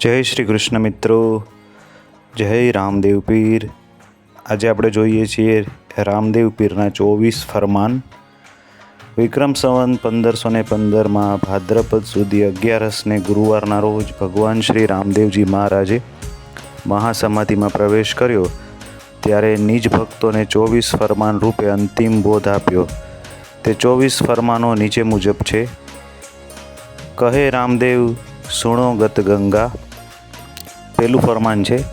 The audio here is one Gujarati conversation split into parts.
જય શ્રી કૃષ્ણ મિત્રો, જય રામદેવ પીર. આજે આપણે જોઈએ છીએ રામદેવ પીરના ચોવીસ ફરમાન. વિક્રમ સંવંત પંદરસો ને પંદરમાં ભાદ્રપદ સુધી અગિયારસને ગુરુવારના રોજ ભગવાન શ્રી રામદેવજી મહારાજે મહાસમાધિમાં પ્રવેશ કર્યો. ત્યારે નિજ ભક્તોને ચોવીસ ફરમાન રૂપે અંતિમ બોધ આપ્યો. તે ચોવીસ ફરમાનો નીચે મુજબ છે. કહે રામદેવ સુણો ગત ગંગા. પહેલું ફરમાન છે,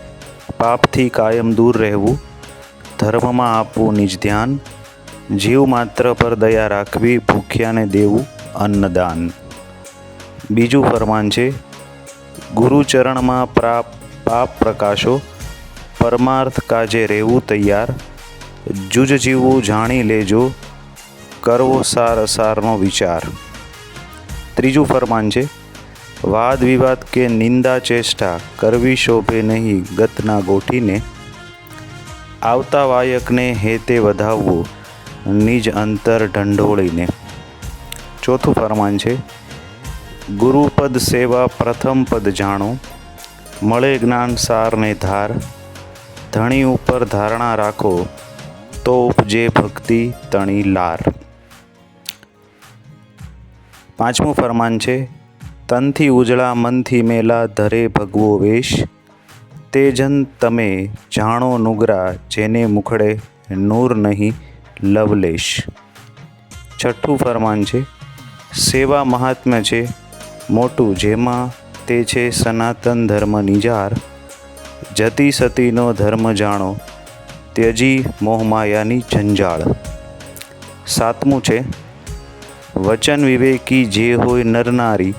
પાપથી કાયમ દૂર રહેવું, ધર્મમાં આપવું નિજ ધ્યાન, જીવ માત્ર પર દયા રાખવી, ભૂખ્યાને દેવું, અન્નદાન. બીજું ફરમાન છે ગુરુચરણમાં પ્રાપ, પાપ પ્રકાશો, પરમાર્થ કાજે રહેવું તૈયાર, જુજ જીવવું જાણી લેજો, કરવો સાર અસારનો વિચાર. ત્રીજું ફરમાન છે વાદ વિવાદ કે નિંદા ચેષ્ટા કરવી શોભે નહીં ગતના ગોઠીને. આવતા વાયકને હેતે વધાવવું નિજ અંતર ઢંઢોળીને. ચોથું ફરમાન છે, ગુરુપદ સેવા પ્રથમ પદ જાણો, મળે જ્ઞાન સારને ધાર, ધણી ઉપર ધારણા રાખો, તો ઉપજે ભક્તિ તણી લાર. પાંચમું ફરમાન છે તનથી ઉજળા મનથી મેલા ધરે ભગવો વેશ. તે જન તમે જાણો નુગરા જેને મુખડે નૂર નહીં લવલેશ છઠ્ઠું ફરમાન છે, સેવા મહાત્મ્ય છે, મોટું જેમાં તે છે સનાતન ધર્મ નિજાર. જતી સતીનો ધર્મ જાણો, ત્યજી મોહમાયાની જંજાળ સાતમું છે, વચન વિવેકી જે હોય નરનારી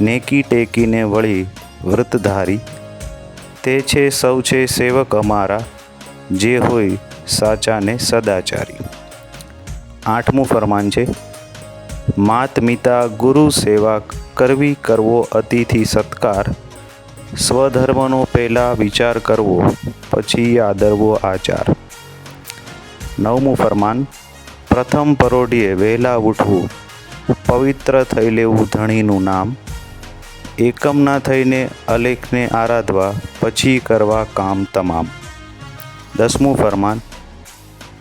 નેકી ટેકીને વળી વ્રતધારી. તે છે સૌ છે સેવક અમારા, જે હોય સાચાને સદાચારી. આઠમું ફરમાન છે, માત મિતા ગુરુ સેવા કરવી કરવો અતિથિ સત્કાર. સ્વધર્મનો પહેલાં વિચાર કરવો, પછી આદરવો આચાર. નવમું ફરમાન, પ્રથમ પરોઢીએ વહેલા ઉઠવું, પવિત્ર થઈ લેવું ધણીનું નામ. એકમ ના થઈને અલેખને આરાધવા, પછી કરવા કામ તમામ. દસમું ફરમાન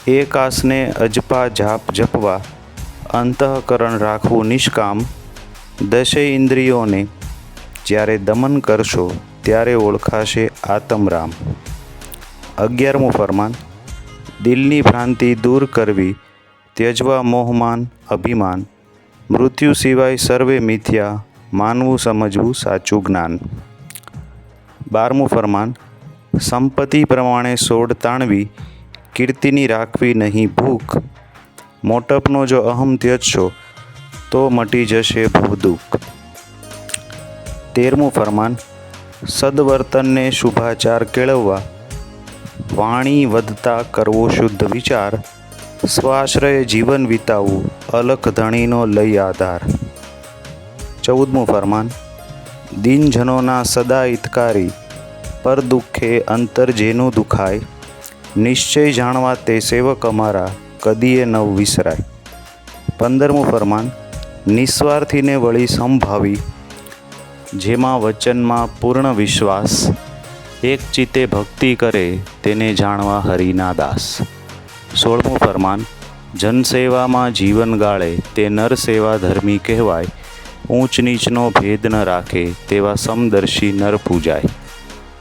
એક આસને અજપા જાપ જપવા, અંતઃકરણ રાખવું નિષ્કામ. દશે ઇન્દ્રિયોને જ્યારે દમન કરશો, ત્યારે ઓળખાશે આતમરામ. અગિયારમું ફરમાન, દિલની ભ્રાંતિ દૂર કરવી, ત્યજવા મોહમાન અભિમાન. મૃત્યુ સિવાય સર્વે મિથ્યા માનવું, સમજવું, સાચું જ્ઞાન. બારમું ફરમાન, સંપત્તિ પ્રમાણે સોડ તાણવી, કીર્તિની રાખવી નહીં ભૂખ. મોટપનો જો અહમ ત્યજશો, તો મટી જશે ભવદુઃખ તેરમું ફરમાન, સદવર્તનને શુભાચાર કેળવવા, વાણી વધતા કરવો શુદ્ધ વિચાર, સ્વાશ્રય જીવન વિતાવવું, અલખ ધણીનો લઈ આધાર. ચૌદમું ફરમાન, દિનજનોના સદા હિતકારી, પર દુઃખે અંતર જેનું દુખાય, નિશ્ચય જાણવા તે સેવક અમારા, કદીએ નવ વિસરાય. પંદરમું ફરમાન, નિસ્વાર્થીને વળી સંભાવી, જેમાં વચનમાં પૂર્ણ વિશ્વાસ, એક ચિત્તે ભક્તિ કરે તેને જાણવા હરિના દાસ સોળમું ફરમાન, જનસેવામાં જીવન ગાળે તે નર સેવા ધર્મી કહેવાય ઊંચ નીચનો ભેદ ન રાખે તેવા સમદર્શી નર પૂજાય.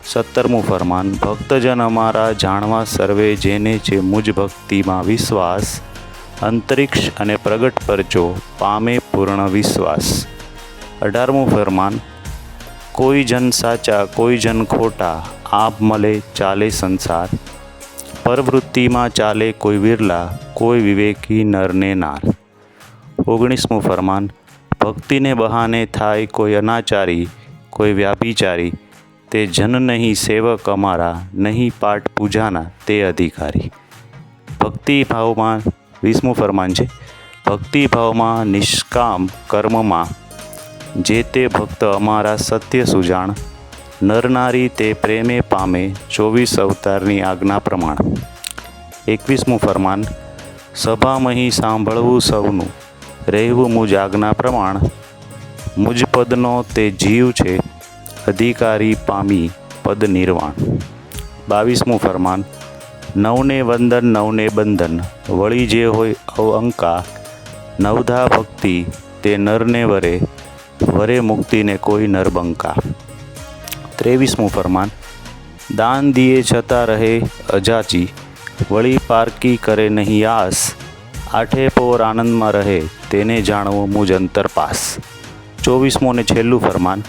સત્તરમું ફરમાન, ભક્તજન અમારા જાણવા સર્વે જેને છે મુજ ભક્તિમાં વિશ્વાસ, અંતરિક્ષ અને પ્રગટ પરચો પામે પૂર્ણ વિશ્વાસ. અઢારમું ફરમાન, કોઈ જન સાચા, કોઈ જન ખોટા, આપ મળે, ચાલે સંસાર. પરવૃત્તિમાં ચાલે કોઈ વિરલા, કોઈ વિવેકી નરને નાર. ઓગણીસમું ફરમાન ભક્તિને બહાને થાય કોઈ અનાચારી, કોઈ વ્યાભિચારી, તે જન નહીં સેવક અમારા, નહીં પાઠ પૂજાના, તે અધિકારી. ભક્તિ ભાવમાં વીસમું ફરમાન છે, ભક્તિ ભાવમાં નિષ્કામ કર્મમાં, જે તે ભક્ત અમારા સત્ય સુજાણ નરનારી તે પ્રેમે પામે ચોવીસ અવતારની આજ્ઞા પ્રમાણ. એકવીસમું ફરમાન, સભામહી સાંભળવું સૌનું રહેવું મુજ આજ્ઞા પ્રમાણ. મુજ પદનો તે જીવ છે, અધિકારી પામી પદ નિર્વાણ. બાવીસમું ફરમાન, નવને વંદન, નવને બંધન, વળી જે હોય અવઅંકા નવધા ભક્તિ તે નરને વરે વરે મુક્તિને કોઈ નરબંકા ત્રેવીસમું ફરમાન, દાન દિએ છતાં રહે અજાચી, વળી પારકી કરે નહીં આસ આઠે પોર આનંદમાં રહે તેને જાણવું મુજ અંતરપાસ ચોવીસમું ને છેલ્લું ફરમાન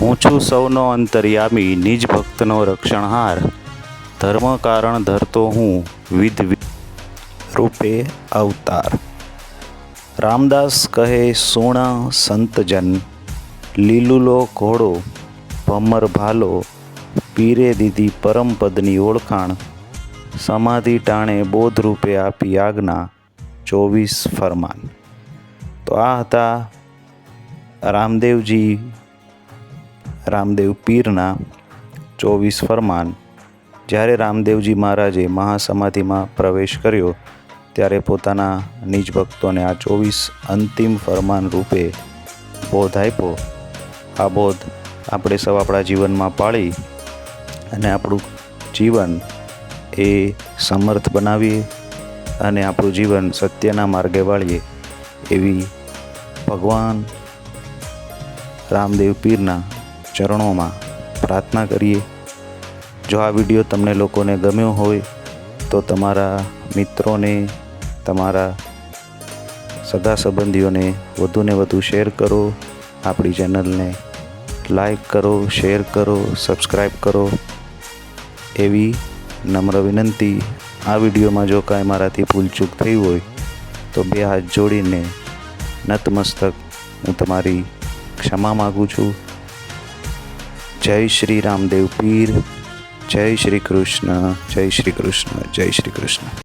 હું છું સૌનો અંતર્યામી નિજ ભક્તનો રક્ષણહાર. ધર્મ કારણ ધરતો હું વિધ રૂપે અવતાર. રામદાસ કહે, સુણ સંતજન, લીલુલો ઘોડો, ભમર ભાલો, પીરે દીધી પરમપદની ઓળખાણ. સમાધિ ટાણે બોધરૂપે આપી આજ્ઞા. ચોવીસ ફરમાન. તો આ હતા રામદેવજી, રામદેવ પીરના ચોવીસ ફરમાન. જ્યારે રામદેવજી મહારાજે મહાસમાધિમાં પ્રવેશ કર્યો, ત્યારે પોતાના નિજ ભક્તોને આ ચોવીસ અંતિમ ફરમાન રૂપે બોધ આપ્યો. આ બોધ આપણે સૌ આપણા જીવનમાં પાળી અને આપણું જીવન એ સમર્થ બનાવીએ. અને આપણું જીવન સત્યના માર્ગે વાળીએ એવી ભગવાન રામદેવ પીરના ચરણોમાં પ્રાર્થના કરીએ. જો આ વીડિયો તમને લોકોને ગમ્યો હોય, તો તમારા મિત્રોને, તમારા સગા સંબંધીઓને વધુને વધુ શેર કરો. આપણી ચેનલને લાઈક કરો, શેર કરો, સબસ્ક્રાઈબ કરો. એવી નમ્ર વિનંતી આ વિડીયોમાં જો કાંઈ મારાથી ભૂલચૂક થઈ હોય, તો બે હાથ જોડીને નતમસ્તક હું તમારી ક્ષમા માગું છું. જય શ્રી રામદેવ પીર, જય શ્રી કૃષ્ણ, જય શ્રી કૃષ્ણ, જય શ્રી કૃષ્ણ.